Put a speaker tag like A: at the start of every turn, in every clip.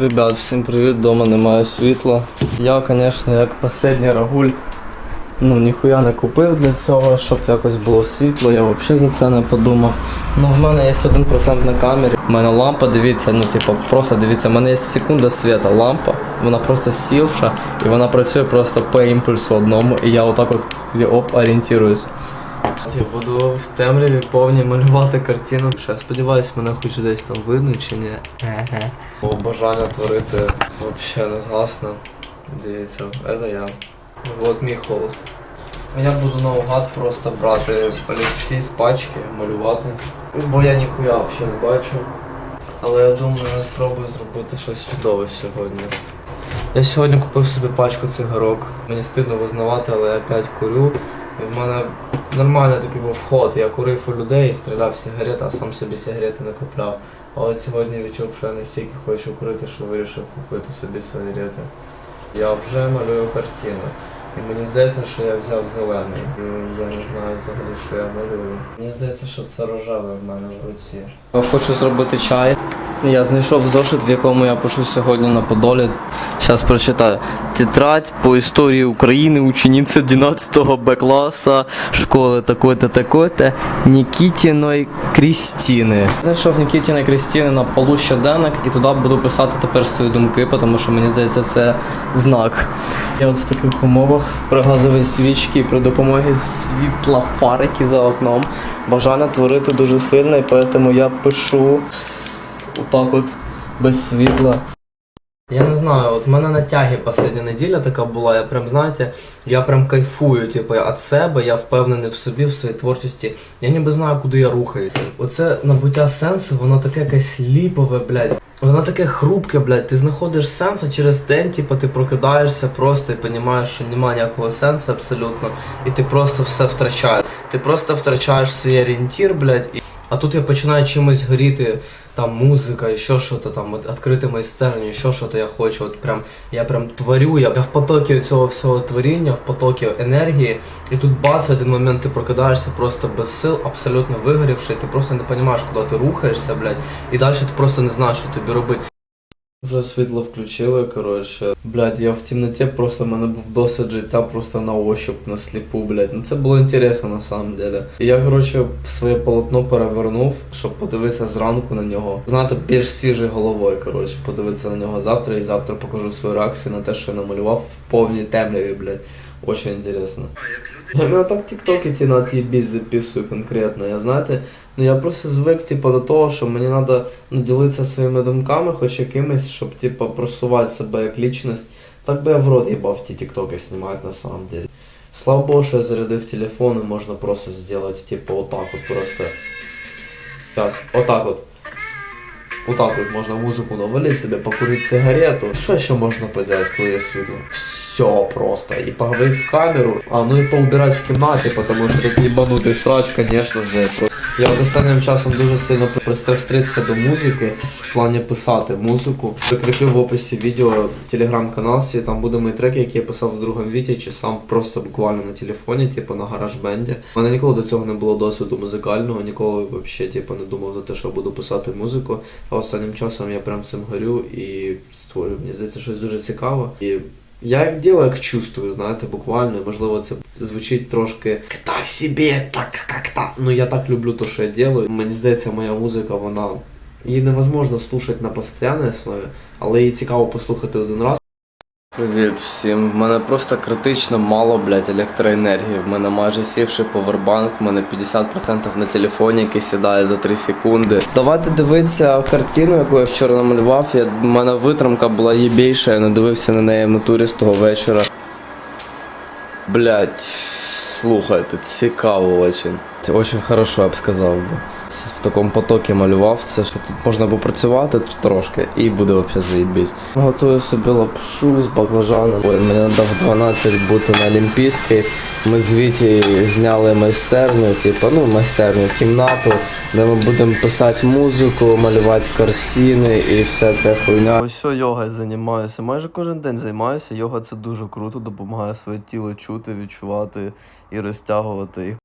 A: Ребят, всім привіт, дома немає світла. Я, звісно, як останній рагуль, ну ніхуя не купив для цього, щоб якось було світло, я взагалі за це не подумав. Ну в мене є 1% на камері. У мене лампа, дивіться, ну типу, просто дивіться, в мене є секунда світа, лампа, вона просто сівша і вона працює просто по імпульсу одному, і я отак от оп, орієнтируюсь. Я буду в темряві повній малювати картину. Ще сподіваюсь, мене хоч десь там видно чи ні. Бо бажання творити взагалі не згасне. Дивіться, це я. Вот мій холст. Я буду наугад просто брати олівці з пачки, малювати. Бо я ніхуя взагалі не бачу. Але я думаю, я спробую зробити щось чудове сьогодні. Я сьогодні купив собі пачку цигарок. Мені стидно визнавати, але я опять курю. В мене нормальний такий був вход. Я курив у людей, стріляв в сигарети, а сам собі сигарети не купляв. А от сьогодні відчув, що я настільки хочу курити, що вирішив купити собі сигарети. Я вже малюю картину. І мені здається, що я взяв зелений. І я не знаю взагалі, що я малюю. Мені здається, що це рожеве в мене в руці. Я хочу зробити чай. Я знайшов зошит, в якому я пишу сьогодні на Подолі. Зараз прочитаю. Тетрадь по історії України, учениця 11 Б класу школи такої-то, такої-то, Нікітіної Крістіни. Знайшов Нікітіної Крістіни на полу щоденник і туди буду писати тепер свої думки, тому що мені здається, це знак. Я от в таких умовах при газовій свічці і при допомогі світла фар, які за окном, бажання творити дуже сильне, і тому я пишу отак от без світла. Я не знаю, от в мене на тягі остання неділя така була, я прям, знаєте, я прям кайфую, типу, від себе, я впевнений в собі, в своїй творчості. Я ніби знаю, куди я рухаю. Оце набуття сенсу, воно таке якесь ліпове, блядь. Воно таке хрупке, блядь. Ти знаходиш сенс, а через день, типу, ти прокидаєшся просто і розумієш, що немає ніякого сенсу абсолютно, і ти просто все втрачаєш. Ти просто втрачаєш свій орієнтір, блядь, і а тут я починаю чимось горіти, там музика, і що що-то там, от, відкрити майстерни, що що-то я хочу. От прям я прям творю, я, я в потокі цього всього творіння, в потокі енергії, і тут бац, в один момент ти прокидаєшся просто без сил, абсолютно вигорівши, ти просто не розумієш, куди ти рухаєшся, блядь, і далі ти просто не знаєш, що тобі робити. Вже світло включили, коротше. Блядь, я в темноті просто в мене був досвід життя просто на ощуп, на сліпу, блядь. Ну це було інтересно на самом деле. І я, коротше, своє полотно перевернув, щоб подивитися зранку на нього. Знаєте, більш свіжою головою, коротше, подивитися на нього завтра і завтра покажу свою реакцію на те, що я намалював в повній темряві, блядь. Очень интересно. Я мене так тіктоки ті на от'єбісь записую конкретно. Я знаєте, ну я просто звик типу, до того, що мені треба ну, ділитися своїми думками, хоч якимись, щоб типу, просувати себе як лічність. Так би я в рот їбав ті тіктоки знімати на самом деле. Слава Богу, що я зарядив телефон і можна просто зробити, типу, отак от просто. Так, отак от. Отак от можна музику навалити себе, покурити сигарету. Що ще можна поділати, коли є світло? Все просто. І поговорити в камеру, а ну і поубирати в кімнаті, тому що тут їбанутий срач, звісно же. Я от останнім часом дуже сильно пристрастився до музики, в плані писати музику. Прикріплю в описі відео телеграм-канал, свій, там буде мої треки, які я писав з другом Вітя, чи сам просто буквально на телефоні, типу на гараж-бенді. У мене ніколи до цього не було досвіду музикального, ніколи взагалі типу, не думав за те, що буду писати музику. А останнім часом я прям цим горю і створюю. Мені здається, щось дуже цікаве. І я як діло, як чувствую, знаєте, буквально, і, можливо, це звучить трошки так собі, так як так. Ну я так люблю те, що я делаю. Мені здається, моя музика, вона її невозможно слухати на постійній основі, але її цікаво послухати один раз. Привіт всім. В мене просто критично мало, блядь, електроенергії. В мене майже сівший повербанк, в мене 50% на телефоні, який сідає за 3 секунди. Давайте дивитися картину, яку я вчора намалював. Я, в мене витримка була їбейша, я не дивився на неї в натурі з того вечора. Блядь, слухайте, цікаво очень. Це очень хорошо, я б сказав би. В такому потокі малював це, що тут можна попрацювати трошки і буде взагалі заєбісь. Готую собі лапшу з баклажаном. Ой, мені треба в 12 бути на Олімпійській. Ми з Віті зняли майстерню, типу, ну майстерню, кімнату, де ми будемо писати музику, малювати картини і вся ця хуйня. Ось що йогою займаюся. Майже кожен день займаюся. Йога це дуже круто, допомагає своє тіло чути, відчувати і розтягувати.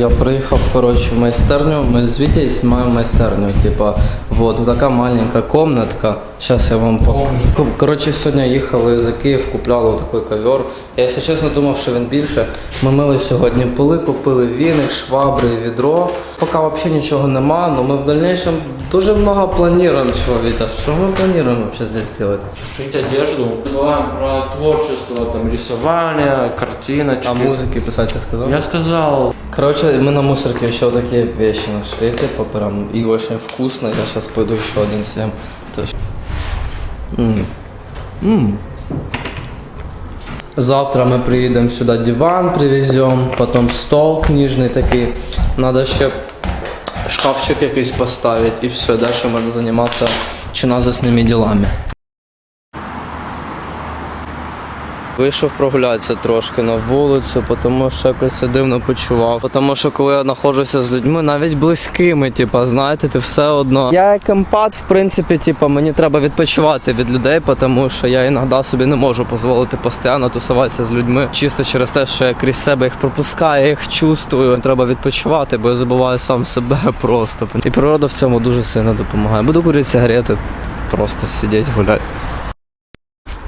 A: Я приїхав коротше в майстерню. Ми з Вітєю знімаємо майстерню. Типа Вот, така маленька комнатка. Сейчас я вам покажу. Коротше, сьогодні їхали за Київ, купляли такий ковер. Я, якщо чесно, думав, що він більше. Ми мили сьогодні поли, купили віник, швабри, відро. Поки взагалі нічого нема, але ми в дальнейшем дуже много плануємо, чоловіка. Що ми плануємо взагалі здесь делать?
B: Шить одежду. Забываем про творчество, там, рисование, картиночки.
A: А музики писати я сказав?
B: Я сказал,
A: Короче, мы на мусорке еще такие вещи нашли, типа прям и очень вкусно. Я сейчас пойду еще один съем. То есть... М. М. Завтра мы приедем сюда, диван привезем, потом стол книжный такий. Надо ще шкафчик якийсь поставить и все. Дальше можно заниматься чиназисними делами. Вийшов прогулятися трошки на вулицю, тому що якось дивно почував. Тому що коли я знаходжуся з людьми, навіть близькими, типа, знаєте, ти все одно. Я як емпат, в принципі, типа, мені треба відпочивати від людей, тому що я іноді собі не можу дозволити постійно тусуватися з людьми чисто через те, що я крізь себе їх пропускаю, я їх чувствую. Треба відпочивати, бо я забуваю сам себе просто. І природа в цьому дуже сильно допомагає. Буду курити сигарети, просто сидіти, гуляти.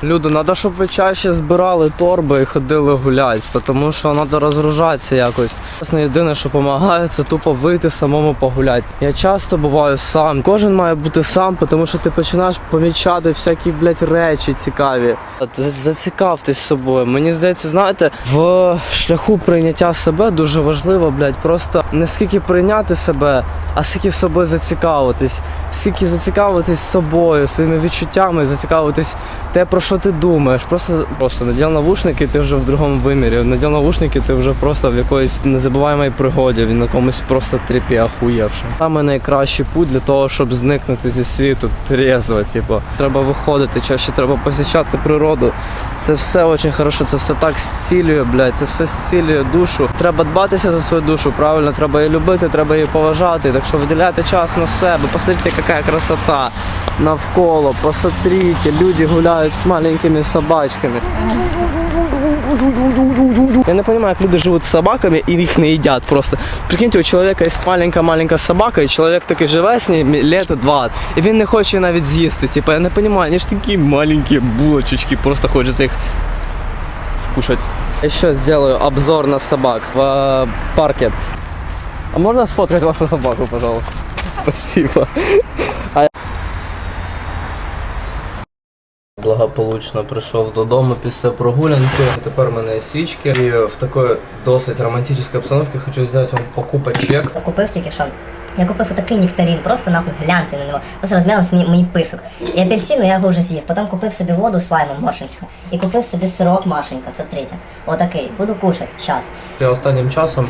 A: Люди, треба, щоб ви чаще збирали торби і ходили гуляти, тому що треба розгружатися якось. Власне, єдине, що допомагає, це тупо вийти самому погуляти. Я часто буваю сам. Кожен має бути сам, тому що ти починаєш помічати всякі, блядь, речі цікаві. Зацікавтесь собою. Мені здається, знаєте, в шляху прийняття себе дуже важливо, блядь, просто не скільки прийняти себе, а скільки собою зацікавитись. Скільки зацікавитись собою, своїми відчуттями, зацікавитись те, про що ти думаєш. Просто просто наділ навушники, ти вже в другому вимірі. Наділ навушники, ти вже просто в якоїсь незабуваємій пригоді, він на комусь просто тріпі ахуєвши. Саме найкращий путь для того, щоб зникнути зі світу трезво. Типу, треба виходити, чаще треба посічати природу. Це все дуже хорошо, це все так зцілює, блядь, це все зцілює душу. Треба дбатися за свою душу, правильно, треба її любити, треба її поважати. Так що виділяйте час на себе. Посмотрите, яка красота навколо. Посмотрите, люди гуляють з маленькими собачками. Я не понимаю, як люди живуть з собаками і їх не їдять просто. Прикиньте, у чоловіка є маленька-маленька собака, і чоловік такий живе з нею лет 20. І він не хоче її навіть з'їсти. Типа, я не розумію, вони ж такі маленькі булочечки, просто хочеться їх скушать. Я ще сделаю обзор на собак в э, парке. А можно сфоткать вашу собаку, пожалуйста? Спасибо. Благополучно прийшов додому після прогулянки. Тепер в мене є свічки. І в такої досить романтичній обстановці хочу взяти вам покупочек.
C: Я купив тільки що. Я купив отакий нектарин, просто нахуй гляньте на нього. Просто розміром з мій, мій писок. І апельсину я його вже з'їв. Потім купив собі воду з лаймом. І купив собі сироп Машенька, це третє. Отакий. Буду кушати. Щас.
A: Я останнім часом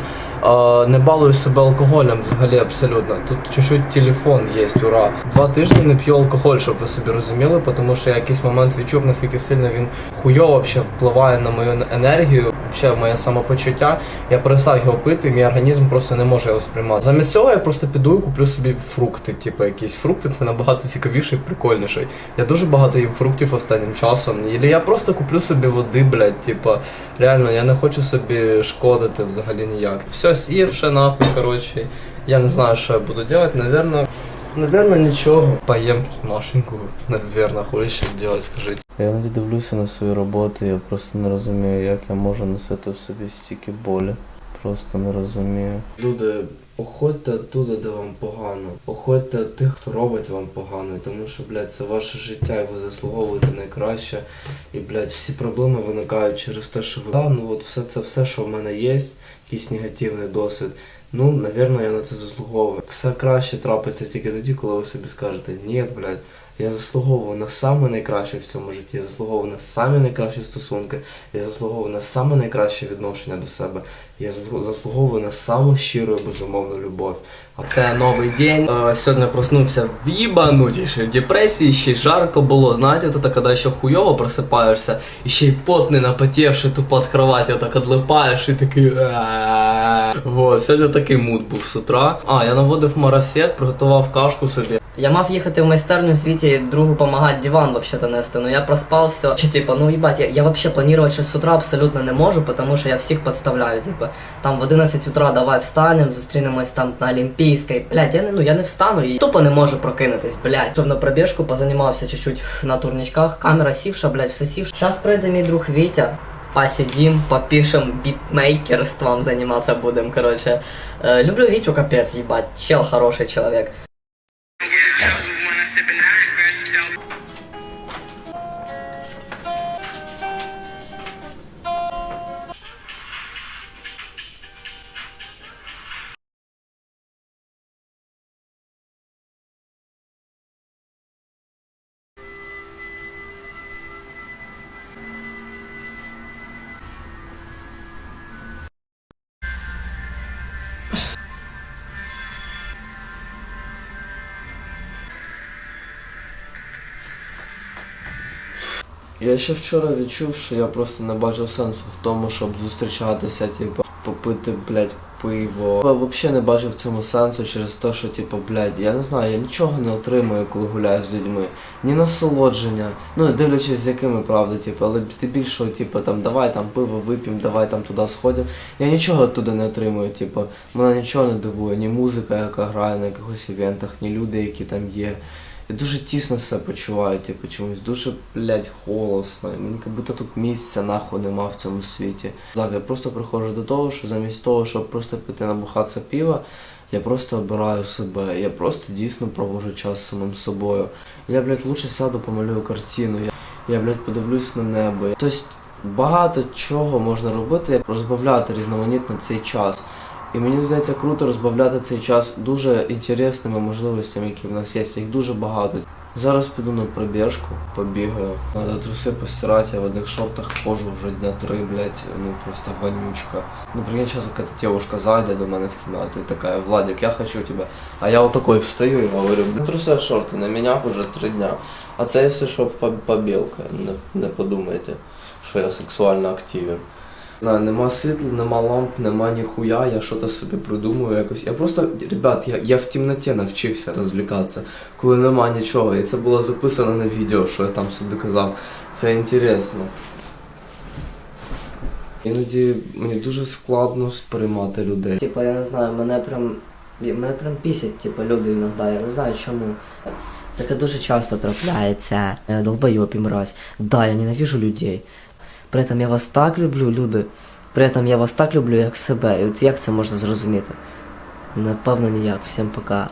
A: не балую себе алкоголем взагалі абсолютно. Тут чуть-чуть телефон є, ура. Два тижні не п'ю алкоголь, щоб ви собі розуміли, тому що я якийсь момент відчув, наскільки сильно він хуйово впливає на мою енергію, ще моє самопочуття. Я перестав його пити, і мій організм просто не може його сприймати. Замість цього я просто піду і куплю собі фрукти, типу якісь фрукти, це набагато цікавіше і прикольніше. Я дуже багато їм фруктів останнім часом. І я просто куплю собі води, блядь, типа, реально, я не хочу собі шкодити взагалі ніяк. Все сівше нахуй, коротше. Я не знаю, що я буду делать, наверное. Наверное, нічого. Поїм Машеньку, наверное, хули ще делать, скажіть. Я іноді дивлюся на свої роботи, я просто не розумію, як я можу носити в собі стільки болі. Просто не розумію. Люди, походьте туди, де вам погано. Походьте від тих, хто робить вам погано. Тому що, блядь, це ваше життя, і ви заслуговуєте найкраще. І, блядь, всі проблеми виникають через те, що ви. Да, ну от все це все, що в мене є, якийсь негативний досвід. Ну, навірно, я на це заслуговую. Все краще трапиться тільки тоді, коли ви собі скажете, ні, блядь, я заслуговую на саме найкраще в цьому житті, я заслуговую на самі найкращі стосунки, я заслуговую на саме найкраще відношення до себе, я заслуговую на саму щиру і безумовну любов. А це новий день. Е, сьогодні проснувся в їбанутішій депресії, ще й жарко було. Знаєте, це коли ще хуйово просипаєшся, і ще й потний напотівши тупо від кроваті, отак одлипаєш і такий. Вот, сьогодні такий муд був з утра. А, я наводив марафет, приготував кашку собі.
D: Я мав їхати в майстерню світі другу допомагати диван вообще-то нести, но я проспав все. Чи типа, ну їбать, я, я вообще планувати щось з утра абсолютно не можу, тому що я всіх підставляю. Типа, там в 11 утра давай встанемо, зустрінемось там на Олімпійській. Блять, я не ну я не встану і тупо не можу прокинутись, блять. Щоб на пробіжку позанімався чуть-чуть на турнічках. Камера сівша, блять, все сівша. Зараз прийде мій друг Вітя. Посидим, попишем, битмейкерством заниматься будем, короче. Э, люблю Витю, капец, ебать, чел хороший человек.
A: Я ще вчора відчув, що я просто не бачив сенсу в тому, щоб зустрічатися, типу, попити, блядь, пиво. Я взагалі не бачив в цьому сенсу через те, що, типу, блядь, я не знаю, я нічого не отримую, коли гуляю з людьми. Ні насолодження. Ну, дивлячись, з якими правда, типу, але здебільшого, типу, там, давай там пиво вип'ємо, давай там туди сходимо. Я нічого туди не отримую, типу, мене нічого не дивує, ні музика, яка грає на якихось івентах, ні люди, які там є. Я дуже тісно себе почуваю, типу, чомусь дуже, блядь, голосно. Мені як будто тут місця нахуй нема в цьому світі. Так, я просто приходжу до того, що замість того, щоб просто піти набухатися пива, я просто обираю себе. Я просто дійсно проводжу час самим собою. Я, блядь, лучше сяду, помалюю картину. Я, я блядь, подивлюсь на небо. Тобто багато чого можна робити, розбавляти різноманітно цей час. І мені здається круто розбавляти цей час дуже інтересними можливостями, які в нас є. Їх дуже багато. Зараз піду на пробіжку, побігаю. Надо труси постирати, я в одних шортах хожу вже дня три, блядь, ну просто вонючка. Ну, прикинь, сейчас какая-то девушка зайде до мене в кімнату і така, Владик, я хочу тебя. А я вот встаю і говорю, блин, труси шорти, на мене вже три дня. А це, якщо що, побілка, не, не подумайте, що я сексуально активен. Нема світла, нема ламп, нема ніхуя, я щось собі придумую якось. Я просто, ребят, я, я в темноті навчився розвлікатися, коли нема нічого. І це було записано на відео, що я там собі казав. Це інтересно. Іноді мені дуже складно сприймати людей.
D: Типа, я не знаю, мене прям. Мене прям пісять, типа, люди іноді, я не знаю чому. Таке дуже часто трапляється. Долбойоб мразь. Да, я ненавижу людей. При этом я вас так люблю, люди. При этом я вас так люблю, як себе. І от як це можна зрозуміти? Напевно, ніяк. Всім пока.